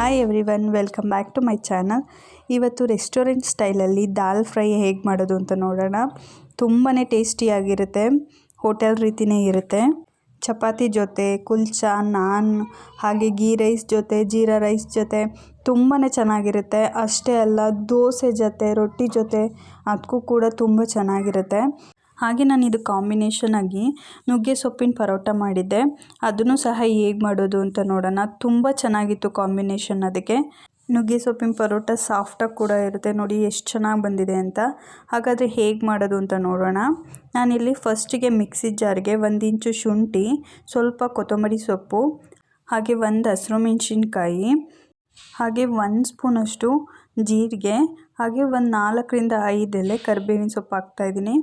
Hi everyone welcome back to my channel ಇವತ್ತು restaurant ಸ್ಟೈಲಲ್ಲಿ ದಾಲ್ fry ಹೇಗೆ ಮಾಡೋದು ಅಂತ ನೋಡೋಣ. ತುಂಬಾ ಟೇಸ್ಟಿಯಾಗಿರುತ್ತೆ ಹೋಟೆಲ್ ರೀತಿಯೇ ಇರುತ್ತೆ. ಚಪಾತಿ ಜೊತೆ, ಕುಲ್ಚಾ ನಾನ್ ಹಾಗೆ ಗೀ ರೈಸ್ ಜೊತೆ, ಜೀರಾ ರೈಸ್ ಜೊತೆ ತುಂಬಾ ಚೆನ್ನಾಗಿರುತ್ತೆ. ಅಷ್ಟೇ ಅಲ್ಲ, ದೋಸೆ ಜೊತೆ, ರೊಟ್ಟಿ ಜೊತೆ ಅದಕ್ಕೂ ಕೂಡ ತುಂಬ ಚೆನ್ನಾಗಿರುತ್ತೆ. ಹಾಗೆ ನಾನು ಇದು ಕಾಂಬಿನೇಷನ್ ಆಗಿ ನುಗ್ಗೆ ಸೊಪ್ಪಿನ ಪರೋಟ ಮಾಡಿದ್ದೆ. ಅದನ್ನು ಸಹ ಹೇಗೆ ಮಾಡೋದು ಅಂತ ನೋಡೋಣ. ತುಂಬ ಚೆನ್ನಾಗಿತ್ತು ಕಾಂಬಿನೇಷನ್ ಅದಕ್ಕೆ. ನುಗ್ಗೆ ಸೊಪ್ಪಿನ ಪರೋಟ ಸಾಫ್ಟಾಗಿ ಕೂಡ ಇರುತ್ತೆ. ನೋಡಿ ಎಷ್ಟು ಚೆನ್ನಾಗಿ ಬಂದಿದೆ ಅಂತ. ಹಾಗಾದರೆ ಹೇಗೆ ಮಾಡೋದು ಅಂತ ನೋಡೋಣ. ನಾನಿಲ್ಲಿ ಫಸ್ಟಿಗೆ ಮಿಕ್ಸಿ ಜಾರ್ಗೆ ಒಂದು ಇಂಚು ಶುಂಠಿ, ಸ್ವಲ್ಪ ಕೊತ್ತಂಬರಿ ಸೊಪ್ಪು, ಹಾಗೆ ಒಂದು ಹಸಿರು ಮೆಣಸಿನ್ಕಾಯಿ, ಹಾಗೆ ಒಂದು ಸ್ಪೂನಷ್ಟು ಜೀರಿಗೆ ಹಾಗೆ ಒಂದು ನಾಲ್ಕರಿಂದ ಐದು ಎಲೆ ಕರಿಬೇವಿನ ಸೊಪ್ಪು ಹಾಕ್ತಾಯಿದ್ದೀನಿ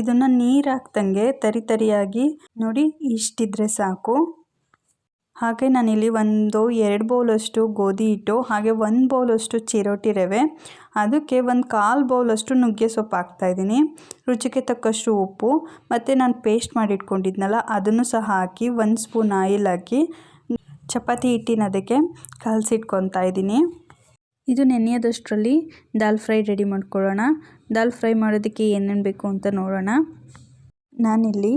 ಇದನ್ನು ನೀರು ಹಾಕ್ದಂಗೆ ತರಿ ತರಿಯಾಗಿ ನೋಡಿ ಇಷ್ಟಿದ್ರೆ ಸಾಕು. ಹಾಗೆ ನಾನಿಲ್ಲಿ ಒಂದು ಎರಡು ಬೌಲಷ್ಟು ಗೋಧಿ ಹಿಟ್ಟು, ಹಾಗೆ ಒಂದು ಬೌಲಷ್ಟು ಚಿರೋಟಿ ರವೆ, ಅದಕ್ಕೆ ಒಂದು ಕಾಲು ಬೌಲಷ್ಟು ನುಗ್ಗೆ ಸೊಪ್ಪು ಹಾಕ್ತಾಯಿದ್ದೀನಿ ರುಚಿಗೆ ತಕ್ಕಷ್ಟು ಉಪ್ಪು, ಮತ್ತು ನಾನು ಪೇಸ್ಟ್ ಮಾಡಿಟ್ಕೊಂಡಿದ್ನಲ್ಲ, ಅದನ್ನು ಸಹ ಹಾಕಿ ಒಂದು ಸ್ಪೂನ್ ಆಯಿಲ್ ಹಾಕಿ ಚಪಾತಿ ಹಿಟ್ಟಿನ ಅದಕ್ಕೆ ಕಲಸಿಟ್ಕೊತಾ ಇದ್ದೀನಿ. ಇದು ನೆನೆಯೋದಷ್ಟರಲ್ಲಿ ದಾಲ್ ಫ್ರೈ ರೆಡಿ ಮಾಡ್ಕೊಳ್ಳೋಣ. ದಾಲ್ ಫ್ರೈ ಮಾಡೋದಕ್ಕೆ ಏನೇನು ಬೇಕು ಅಂತ ನೋಡೋಣ. ನಾನಿಲ್ಲಿ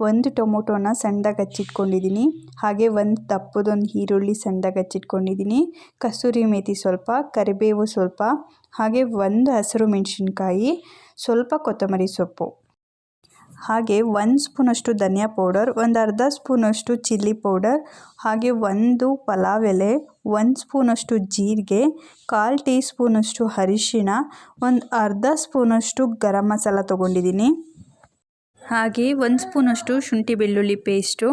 ಒಂದು ಟೊಮೊಟೊನ ಸಣ್ಣದಾಗಿ ಹಚ್ಚಿಟ್ಕೊಂಡಿದ್ದೀನಿ. ಹಾಗೆ ಒಂದು ದಪ್ಪದೊಂದು ಈರುಳ್ಳಿ ಸಣ್ಣದಾಗಿ ಹಚ್ಚಿಟ್ಕೊಂಡಿದ್ದೀನಿ. ಕಸೂರಿ ಮೇಥಿ ಸ್ವಲ್ಪ, ಕರಿಬೇವು ಸ್ವಲ್ಪ, ಹಾಗೆ ಒಂದು ಹಸಿರು ಮೆಣಸಿನ್ಕಾಯಿ, ಸ್ವಲ್ಪ ಕೊತ್ತಂಬರಿ ಸೊಪ್ಪು. ಹಾಗೆ ಒಂದು ಸ್ಪೂನಷ್ಟು ಧನಿಯಾ ಪೌಡರ್, ಒಂದು ಅರ್ಧ ಸ್ಪೂನಷ್ಟು ಚಿಲ್ಲಿ ಪೌಡರ್, ಹಾಗೆ ಒಂದು ಪಲಾವ್ ಎಲೆ ಒಂದು ಸ್ಪೂನಷ್ಟು ಜೀರಿಗೆ, ಕಾಲು ಟೀ ಸ್ಪೂನಷ್ಟು ಅರಿಶಿಣ, ಒಂದು ಅರ್ಧ ಸ್ಪೂನಷ್ಟು ಗರಂ ಮಸಾಲ ತೊಗೊಂಡಿದ್ದೀನಿ. ಹಾಗೆ ಒಂದು ಸ್ಪೂನಷ್ಟು ಶುಂಠಿ ಬೆಳ್ಳುಳ್ಳಿ ಪೇಸ್ಟು.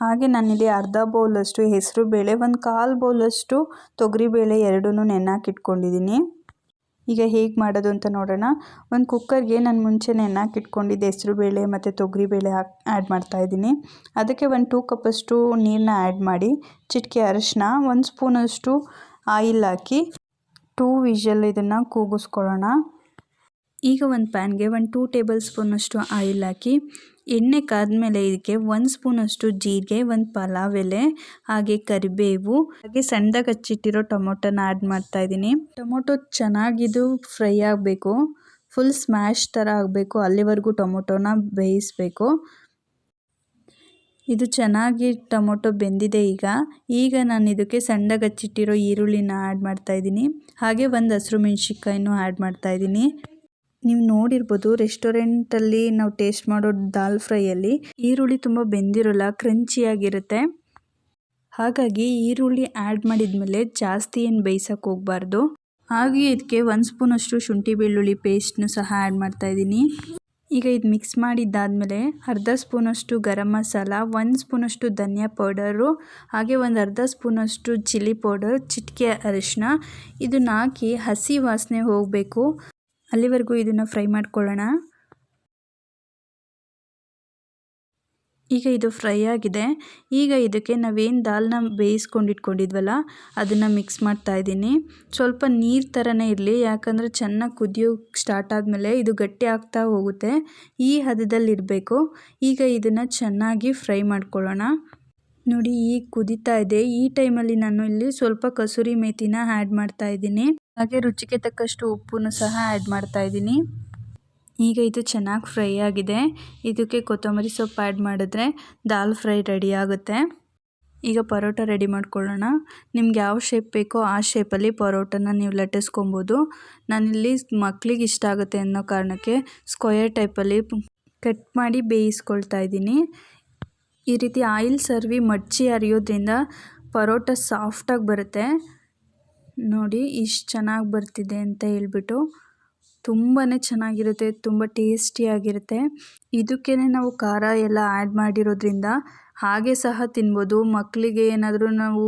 ಹಾಗೆ ನಾನಿಲ್ಲಿ ಅರ್ಧ ಬೌಲಷ್ಟು ಹೆಸರು ಬೇಳೆ, ಒಂದು ಕಾಲು ಬೌಲಷ್ಟು ತೊಗರಿಬೇಳೆ ಎರಡೂ ನೆನೆಹಾಕಿಟ್ಕೊಂಡಿದ್ದೀನಿ ಈಗ ಹೇಗೆ ಮಾಡೋದು ಅಂತ ನೋಡೋಣ. ಒಂದು ಕುಕ್ಕರ್ಗೆ ನಾನು ಮುಂಚೆ ನೆನೆಹಾಕಿಟ್ಕೊಂಡಿದ್ದೆ ಹೆಸರು ಬೇಳೆ ಮತ್ತು ತೊಗರಿಬೇಳೆ ಹಾಕಿ ಆ್ಯಡ್ ಮಾಡ್ತಾಯಿದ್ದೀನಿ ಅದಕ್ಕೆ ಒಂದು ಟೂ ಕಪ್ಪಷ್ಟು ನೀರನ್ನ ಆ್ಯಡ್ ಮಾಡಿ, ಚಿಟಿಕೆ ಅರಿಶಿನ, ಒಂದು ಸ್ಪೂನಷ್ಟು ಆಯಿಲ್ ಹಾಕಿ ಟೂ ವಿಷಲ್ ಇದನ್ನು ಕೂಗಿಸ್ಕೊಳ್ಳೋಣ. ಈಗ ಒಂದು ಪ್ಯಾನ್ಗೆ ಒಂದು ಟೂ ಟೇಬಲ್ ಸ್ಪೂನಷ್ಟು ಆಯಿಲ್ ಹಾಕಿ, ಎಣ್ಣೆ ಕಾದ್ಮೇಲೆ ಇದಕ್ಕೆ ಒಂದು ಸ್ಪೂನಷ್ಟು ಜೀರಿಗೆ, ಒಂದು ಪಲಾವ್ ಎಲೆ, ಹಾಗೆ ಕರಿಬೇವು, ಹಾಗೆ ಸಣ್ಣದಾಗಿ ಹಚ್ಚಿಟ್ಟಿರೋ ಟೊಮೊಟೊನ ಆ್ಯಡ್ ಮಾಡ್ತಾ ಇದ್ದೀನಿ. ಟೊಮೊಟೊ ಚೆನ್ನಾಗಿದ್ದು ಫ್ರೈ ಆಗಬೇಕು, ಫುಲ್ ಸ್ಮ್ಯಾಶ್ ಥರ ಆಗಬೇಕು, ಅಲ್ಲಿವರೆಗೂ ಟೊಮೊಟೊನ ಬೇಯಿಸಬೇಕು. ಇದು ಚೆನ್ನಾಗಿ ಟೊಮೊಟೊ ಬೆಂದಿದೆ ಈಗ. ಈಗ ನಾನು ಇದಕ್ಕೆ ಸಣ್ಣದಾಗಿ ಹಚ್ಚಿಟ್ಟಿರೋ ಈರುಳ್ಳಿನ ಆ್ಯಡ್ ಮಾಡ್ತಾಯಿದ್ದೀನಿ ಹಾಗೆ ಒಂದು ಹಸಿರು ಮೆಣಸಿನ್ಕಾಯಿನೂ ಆ್ಯಡ್ ಮಾಡ್ತಾ ಇದ್ದೀನಿ. ನೀವು ನೋಡಿರ್ಬೋದು ರೆಸ್ಟೋರೆಂಟಲ್ಲಿ ನಾವು ಟೇಸ್ಟ್ ಮಾಡೋ ದಾಲ್ ಫ್ರೈಯಲ್ಲಿ ಈರುಳ್ಳಿ ತುಂಬ ಬೆಂದಿರೋಲ್ಲ ಕ್ರಂಚಿಯಾಗಿರುತ್ತೆ ಹಾಗಾಗಿ ಈರುಳ್ಳಿ ಆ್ಯಡ್ ಮಾಡಿದ್ಮೇಲೆ ಜಾಸ್ತಿ ಏನು ಬೇಯಿಸೋಕೆ ಹೋಗಬಾರ್ದು. ಹಾಗೆ ಇದಕ್ಕೆ ಒಂದು ಸ್ಪೂನಷ್ಟು ಶುಂಠಿ ಬೆಳ್ಳುಳ್ಳಿ ಪೇಸ್ಟ್ನು ಸಹ ಆ್ಯಡ್ ಮಾಡ್ತಾ ಇದ್ದೀನಿ. ಈಗ ಇದು ಮಿಕ್ಸ್ ಮಾಡಿದ್ದಾದಮೇಲೆ ಅರ್ಧ ಸ್ಪೂನಷ್ಟು ಗರಂ ಮಸಾಲ, ಒಂದು ಸ್ಪೂನಷ್ಟು ಧನಿಯಾ ಪೌಡರು, ಹಾಗೆ ಒಂದು ಅರ್ಧ ಸ್ಪೂನಷ್ಟು ಚಿಲ್ಲಿ ಪೌಡರ್, ಚಿಟಿಕೆ ಅರಿಶಿನ ಇದನ್ನ ಹಾಕಿ ಹಸಿ ವಾಸನೆ ಹೋಗಬೇಕು. ಅಲ್ಲಿವರೆಗೂ ಇದನ್ನು ಫ್ರೈ ಮಾಡ್ಕೊಳ್ಳೋಣ. ಈಗ ಇದು ಫ್ರೈ ಆಗಿದೆ. ಈಗ ಇದಕ್ಕೆ ನಾವೇನು ದಾಲ್ನ ಬೇಯಿಸ್ಕೊಂಡಿಟ್ಕೊಂಡಿದ್ವಲ್ಲ ಅದನ್ನು ಮಿಕ್ಸ್ ಮಾಡ್ತಾ ಇದ್ದೀನಿ. ಸ್ವಲ್ಪ ನೀರು ಥರನೇ ಇರಲಿ, ಯಾಕಂದರೆ ಚೆನ್ನಾಗಿ ಕುದಿಯೋಕ್ಕೆ ಸ್ಟಾರ್ಟ್ ಆದಮೇಲೆ ಇದು ಗಟ್ಟಿ ಆಗ್ತಾ ಹೋಗುತ್ತೆ. ಈ ಹದದಲ್ಲಿರಬೇಕು. ಈಗ ಇದನ್ನು ಚೆನ್ನಾಗಿ ಫ್ರೈ ಮಾಡ್ಕೊಳ್ಳೋಣ. ನೋಡಿ ಈಗ ಕುದಿತಾ ಇದೆ. ಈ ಟೈಮಲ್ಲಿ ನಾನು ಇಲ್ಲಿ ಸ್ವಲ್ಪ ಕಸೂರಿ ಮೇಥಿನ ಆ್ಯಡ್ ಮಾಡ್ತಾ ಇದ್ದೀನಿ. ಹಾಗೆ ರುಚಿಗೆ ತಕ್ಕಷ್ಟು ಉಪ್ಪನ್ನು ಸಹ ಆ್ಯಡ್ ಮಾಡ್ತಾ ಇದ್ದೀನಿ. ಈಗ ಇದು ಚೆನ್ನಾಗಿ ಫ್ರೈ ಆಗಿದೆ. ಇದಕ್ಕೆ ಕೊತ್ತಂಬರಿ ಸೊಪ್ಪು ಆ್ಯಡ್ ಮಾಡಿದ್ರೆ ದಾಲ್ ಫ್ರೈ ರೆಡಿ ಆಗುತ್ತೆ. ಈಗ ಪರೋಟ ರೆಡಿ ಮಾಡ್ಕೊಳ್ಳೋಣ. ನಿಮ್ಗೆ ಯಾವ ಶೇಪ್ ಬೇಕೋ ಆ ಶೇಪಲ್ಲಿ ಪರೋಟನ ನೀವು ಲಟ್ಟಿಸ್ಕೊಬೋದು. ನಾನಿಲ್ಲಿ ಮಕ್ಳಿಗೆ ಇಷ್ಟ ಆಗುತ್ತೆ ಅನ್ನೋ ಕಾರಣಕ್ಕೆ ಸ್ಕ್ವಯರ್ ಟೈಪಲ್ಲಿ ಕಟ್ ಮಾಡಿ ಬೇಯಿಸ್ಕೊಳ್ತಾ ಇದ್ದೀನಿ. ಈ ರೀತಿ ಆಯಿಲ್ ಸರ್ವಿ ಮಡಚಿ ಅರಿಯೋದ್ರಿಂದ ಪರೋಟ ಸಾಫ್ಟಾಗಿ ಬರುತ್ತೆ. ನೋಡಿ, ಇಷ್ಟು ಚೆನ್ನಾಗಿ ಬರ್ತಿದೆ ಅಂತ ಹೇಳ್ಬಿಟ್ಟು ತುಂಬಾ ಚೆನ್ನಾಗಿರುತ್ತೆ, ತುಂಬ ಟೇಸ್ಟಿಯಾಗಿರುತ್ತೆ ಇದಕ್ಕೇ ನಾವು ಖಾರ ಎಲ್ಲ ಆ್ಯಡ್ ಮಾಡಿರೋದ್ರಿಂದ ಹಾಗೆ ಸಹ ತಿನ್ಬೋದು. ಮಕ್ಕಳಿಗೆ ಏನಾದರೂ ನಾವು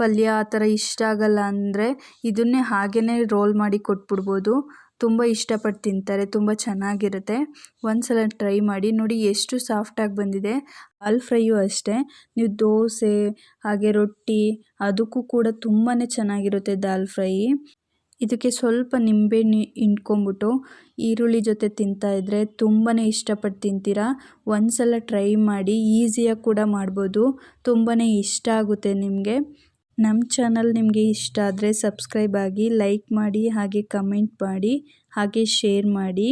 ಪಲ್ಯ ಆ ಥರ ಇಷ್ಟ ಆಗಲ್ಲ ಅಂದರೆ ಇದನ್ನೇ ಹಾಗೆಯೇ ರೋಲ್ ಮಾಡಿ ಕೊಟ್ಬಿಡ್ಬೋದು. ತುಂಬ ಇಷ್ಟಪಟ್ಟು ತಿಂತಾರೆ, ತುಂಬ ಚೆನ್ನಾಗಿರುತ್ತೆ. ಒಂದ್ಸಲ ಟ್ರೈ ಮಾಡಿ. ನೋಡಿ, ಎಷ್ಟು ಸಾಫ್ಟಾಗಿ ಬಂದಿದೆ. ಆಲ್ ಫ್ರೈಯು ಅಷ್ಟೇ. ನೀವು ದೋಸೆ, ಹಾಗೆ ರೊಟ್ಟಿ, ಅದಕ್ಕೂ ಕೂಡ ತುಂಬಾ ಚೆನ್ನಾಗಿರುತ್ತೆ ದಾಲ್ ಫ್ರೈ. ಇದಕ್ಕೆ ಸ್ವಲ್ಪ ನಿಂಬೆಹಣ್ಣು ಹಿಂಡ್ಕೊಂಬಿಟ್ಟು ಈರುಳ್ಳಿ ಜೊತೆ ತಿಂತಾಯಿದ್ರೆ ತುಂಬಾ ಇಷ್ಟಪಟ್ಟು ತಿಂತೀರಾ. ಒಂದು ಸಲ ಟ್ರೈ ಮಾಡಿ, ಈಸಿಯಾಗಿ ಕೂಡ ಮಾಡ್ಬೋದು. ತುಂಬಾ ಇಷ್ಟ ಆಗುತ್ತೆ ನಿಮಗೆ. ನಮ್ಮ ಚಾನಲ್ ನಿಮಗೆ ಇಷ್ಟ ಆದರೆ ಸಬ್ಸ್ಕ್ರೈಬ್ ಆಗಿ ಲೈಕ್ ಮಾಡಿ ಹಾಗೆ ಕಮೆಂಟ್ ಮಾಡಿ ಹಾಗೆ ಶೇರ್ ಮಾಡಿ.